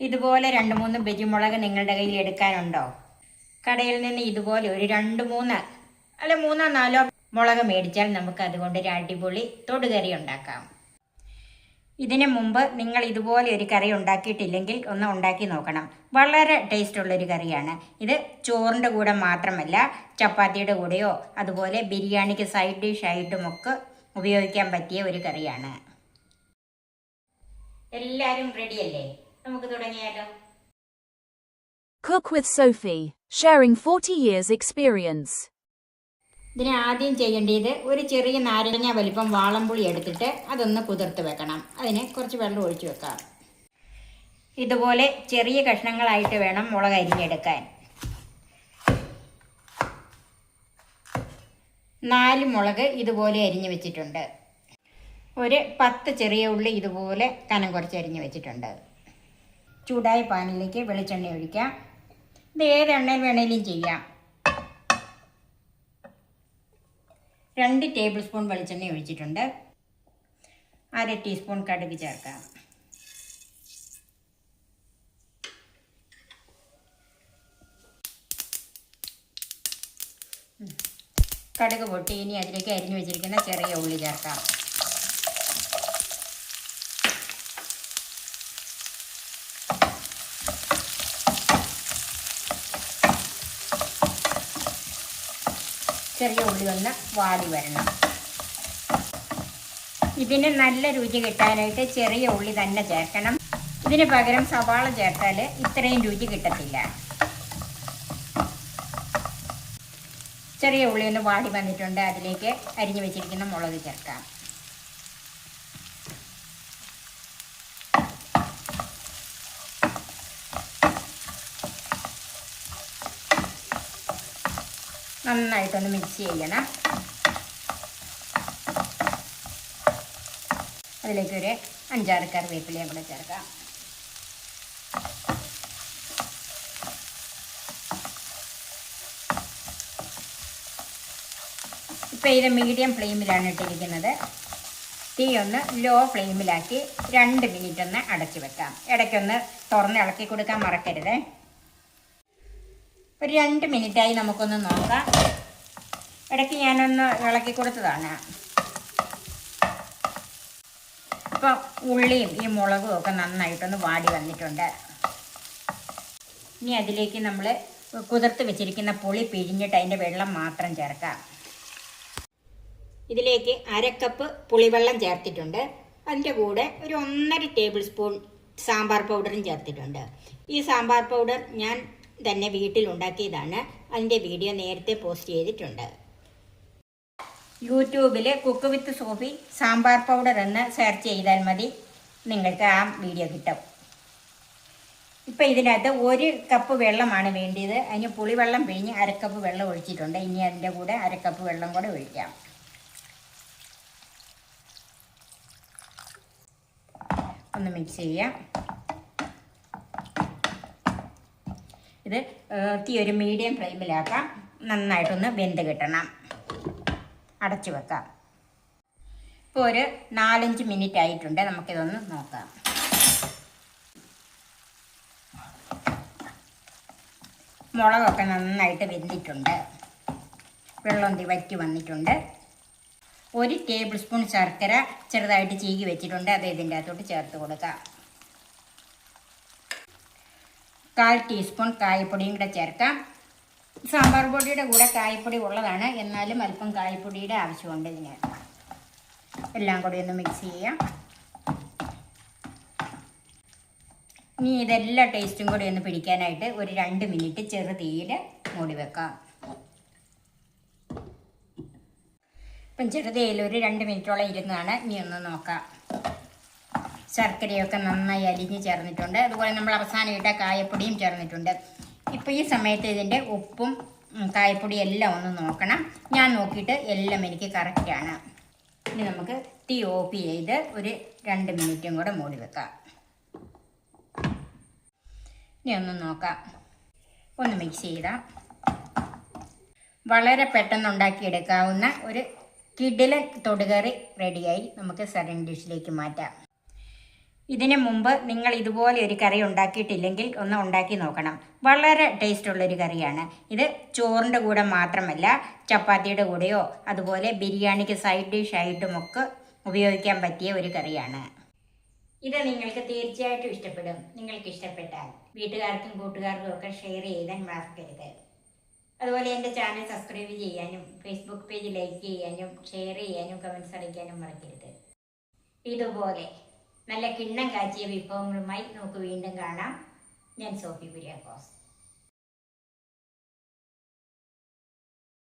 ഇതുപോലെ രണ്ട് മൂന്ന് ബജിമുളക് നിങ്ങളുടെ കയ്യിൽ എടുക്കാനുണ്ടോ? കടയിൽ നിന്ന് ഇതുപോലെ ഒരു രണ്ട് മൂന്ന് അല്ല മൂന്നോ നാലോ മുളക് മേടിച്ചാൽ നമുക്ക് അതുകൊണ്ട് ഒരു അടിപൊളി തൊടുകറി ഉണ്ടാക്കാം. ഇതിനു മുമ്പ് നിങ്ങൾ ഇതുപോലെ ഒരു കറി ഉണ്ടാക്കിയിട്ടില്ലെങ്കിൽ ഒന്ന് ഉണ്ടാക്കി നോക്കണം. വളരെ ടേസ്റ്റ് ഉള്ളൊരു കറിയാണ്. ഇത് ചോറിന്റെ കൂടെ മാത്രമല്ല ചപ്പാത്തിയുടെ കൂടെയോ അതുപോലെ ബിരിയാണിക്ക് സൈഡ് ഡിഷ് ആയിട്ടുമൊക്കെ ഉപയോഗിക്കാൻ പറ്റിയ ഒരു കറിയാണ്. എല്ലാവരും റെഡിയല്ലേ നമുക്ക് തുടങ്ങിയാലോ? Cook with Sophie, sharing 40 years experience. ഇതിന് ആദ്യം ചെയ്യേണ്ടത് ഒരു ചെറിയ നാരങ്ങ വലിപ്പം വാളംപുളി എടുത്തിട്ട് അതൊന്ന് കുതിർത്ത് വെക്കണം. അതിന് കുറച്ച് വെള്ളം ഒഴിച്ചു വെക്കാം. ഇതുപോലെ ചെറിയ കഷ്ണങ്ങളായിട്ട് വേണം മുളക് അരിഞ്ഞെടുക്കാൻ. നാല് മുളക് ഇതുപോലെ അരിഞ്ഞു വെച്ചിട്ടുണ്ട്. ഒരു പത്ത് ചെറിയ ഉള്ളി ഇതുപോലെ കനം കുറച്ച് അരിഞ്ഞു വെച്ചിട്ടുണ്ട്. ചൂടായ പാനിലേക്ക് വെളിച്ചെണ്ണ ഒഴിക്കാം. ഇത് ഏത് എണ്ണയിൽ വേണേലും ചെയ്യാം. രണ്ട് ടേബിൾ സ്പൂൺ വെളിച്ചെണ്ണ ഒഴിച്ചിട്ടുണ്ട്. അര ടീസ്പൂൺ കടുക് ചേർക്കാം. കടുക് പൊട്ടി. ഇനി അതിലേക്ക് അരിഞ്ഞു വെച്ചിരിക്കുന്ന ചെറിയ ഉള്ളി ചേർക്കാം. ചെറിയ ഉള്ളി ഒന്ന് വാടി വരണം. ഇതിന് നല്ല രുചി കിട്ടാനായിട്ട് ചെറിയ ഉള്ളി തന്നെ ചേർക്കണം. ഇതിന് പകരം സവാള ചേർത്താൽ ഇത്രയും രുചി കിട്ടത്തില്ല. ചെറിയ ഉള്ളി ഒന്ന് വാടി വന്നിട്ടുണ്ട്. അതിലേക്ക് അരിഞ്ഞു വെച്ചിരിക്കുന്ന മുളക് ചേർക്കാം. നന്നായിട്ടൊന്ന് മിക്സ് ചെയ്യണം. അതിലേക്കൊരു അഞ്ചാറ് കറിവേപ്പിലയും കൂടെ ചേർക്കാം. ഇപ്പം ഇത് മീഡിയം ഫ്ലെയിമിലാണ് ഇട്ടിരിക്കുന്നത്. തീ ഒന്ന് ലോ ഫ്ലെയിമിലാക്കി രണ്ട് മിനിറ്റ് ഒന്ന് അടച്ചു വെക്കാം. ഇടയ്ക്കൊന്ന് തുറന്ന് ഇളക്കി കൊടുക്കാൻ മറക്കരുതേ. ഒരു രണ്ട് മിനിറ്റായി നമുക്കൊന്ന് നോക്കാം. ഇടയ്ക്ക് ഞാനൊന്ന് ഇളക്കി കൊടുത്തതാണ്. ഇപ്പം ഉള്ളിയും ഈ മുളകും ഒക്കെ നന്നായിട്ടൊന്ന് വാടി വന്നിട്ടുണ്ട്. ഇനി അതിലേക്ക് നമ്മൾ കുതിർത്ത് വെച്ചിരിക്കുന്ന പുളി പിഴിഞ്ഞിട്ട് അതിന്റെ വെള്ളം മാത്രം ചേർക്കാം. ഇതിലേക്ക് അരക്കപ്പ് പുളിവെള്ളം ചേർത്തിട്ടുണ്ട്. അതിന്റെ കൂടെ ഒരു ഒന്നര ടേബിൾ സ്പൂൺ സാമ്പാർ പൗഡറും ചേർത്തിട്ടുണ്ട്. ഈ സാമ്പാർ പൗഡർ ഞാൻ തന്നെ വീട്ടിൽ ഉണ്ടാക്കിയതാണ് അതിന്റെ വീഡിയോ നേരത്തെ പോസ്റ്റ് ചെയ്തിട്ടുണ്ട്. യൂട്യൂബിൽ cook with Sophie sambar powder എന്ന് സെർച്ച് ചെയ്താൽ മതി. നിങ്ങൾക്ക് ആ വീഡിയോ കിട്ടും. ഇപ്പം ഇതിനകത്ത് ഒരു കപ്പ് വെള്ളമാണ് വേണ്ടിയത്. അതിന് പുളിവെള്ളം പിഴിഞ്ഞ് അരക്കപ്പ് വെള്ളം ഒഴിച്ചിട്ടുണ്ട്. ഇനി അതിന്റെ കൂടെ അരക്കപ്പ് വെള്ളം കൂടെ ഒഴിക്കാം. ഒന്ന് മിക്സ് ചെയ്യാം. ഇത് തീ ഒരു മീഡിയം ഫ്ലെയിമിലാക്കാം നന്നായിട്ടൊന്ന് വെന്ത് കിട്ടണം. അടച്ചു വെക്കാം. ഇപ്പോൾ ഒരു നാലഞ്ച് മിനിറ്റ് ആയിട്ടുണ്ട്. നമുക്കിതൊന്ന് നോക്കാം. മുളകൊക്കെ നന്നായിട്ട് വെന്തിട്ടുണ്ട്. വെള്ളം വറ്റി വന്നിട്ടുണ്ട്. ഒരു ടേബിൾ സ്പൂൺ ശർക്കര ചെറുതായിട്ട് ചീകി വെച്ചിട്ടുണ്ട്. അത് ഇതിന്റെ അകത്തോട്ട് ചേർത്ത് കൊടുക്കാം. കാൽ ടീസ്പൂൺ കായപ്പൊടിയും കൂടെ ചേർക്കാം. സാമ്പാർ പൊടിയുടെ കൂടെ കായപ്പൊടി ഉള്ളതാണ്. എന്നാലും അല്പം കായപ്പൊടിയുടെ ആവശ്യമുണ്ട് ഇതിന്. എല്ലാം കൂടി ഒന്ന് മിക്സ് ചെയ്യാം. ഇനി ഇതെല്ലാ ടേസ്റ്റും കൂടി ഒന്ന് പിടിക്കാനായിട്ട് ഒരു രണ്ട് മിനിറ്റ് ചെറു തീയിൽ മൂടി വെക്കാം. ഇപ്പം ചെറുതേയിൽ ഒരു രണ്ട് മിനിറ്റോളം ഇരുന്നതാണ് ഇനി ഒന്ന് നോക്കാം. ശർക്കരയൊക്കെ നന്നായി അലിഞ്ഞ് ചേർന്നിട്ടുണ്ട്. അതുപോലെ നമ്മൾ അവസാനം ഇട്ട കായപ്പൊടിയും ചേർന്നിട്ടുണ്ട്. ഇപ്പോൾ ഈ സമയത്ത് ഇതിന്റെ ഉപ്പും കായപ്പൊടിയും എല്ലാം ഒന്ന് നോക്കണം. ഞാൻ നോക്കിയിട്ട് എല്ലാം എനിക്ക് കറക്റ്റാണ് ഇനി നമുക്ക് തീ ഓഫ് ചെയ്ത് ഒരു രണ്ട് മിനിറ്റും കൂടെ മൂടി വെക്കാം. ഇനി ഒന്ന് നോക്കാം. ഒന്ന് മിക്സ് ചെയ്താം. വളരെ പെട്ടെന്ന് ഉണ്ടാക്കിയെടുക്കാവുന്ന ഒരു കിടിലൻ തൊടുകറി റെഡിയായി നമുക്ക് സെറിങ് ഡിഷിലേക്ക് മാറ്റാം. ഇതിനു മുമ്പ് നിങ്ങൾ ഇതുപോലെ ഒരു കറി ഉണ്ടാക്കിയിട്ടില്ലെങ്കിൽ ഒന്ന് ഉണ്ടാക്കി നോക്കണം. വളരെ ടേസ്റ്റ് ഉള്ളൊരു കറിയാണ്. ഇത് ചോറിന്റെ കൂടെ മാത്രമല്ല ചപ്പാത്തിയുടെ കൂടെയോ അതുപോലെ ബിരിയാണിക്ക് സൈഡ് ഡിഷ് ആയിട്ടുമൊക്കെ ഉപയോഗിക്കാൻ പറ്റിയ ഒരു കറിയാണ്. ഇത് നിങ്ങൾക്ക് തീർച്ചയായിട്ടും ഇഷ്ടപ്പെടും. നിങ്ങൾക്ക് ഇഷ്ടപ്പെട്ടാൽ വീട്ടുകാർക്കും കൂട്ടുകാർക്കും ഒക്കെ ഷെയർ ചെയ്താൽ മറക്കരുത്. അതുപോലെ എന്റെ ചാനൽ സബ്സ്ക്രൈബ് ചെയ്യാനും ഫേസ്ബുക്ക് പേജ് ലൈക്ക് ചെയ്യാനും ഷെയർ ചെയ്യാനും കമൻസ് അറിയിക്കാനും മറക്കരുത്. ഇതുപോലെ നല്ല കിണ്ണം കാച്ചിയ വിഭവങ്ങളുമായി നമുക്ക് വീണ്ടും കാണാം. ഞാൻ സോഫി കുര്യാക്കോസ്.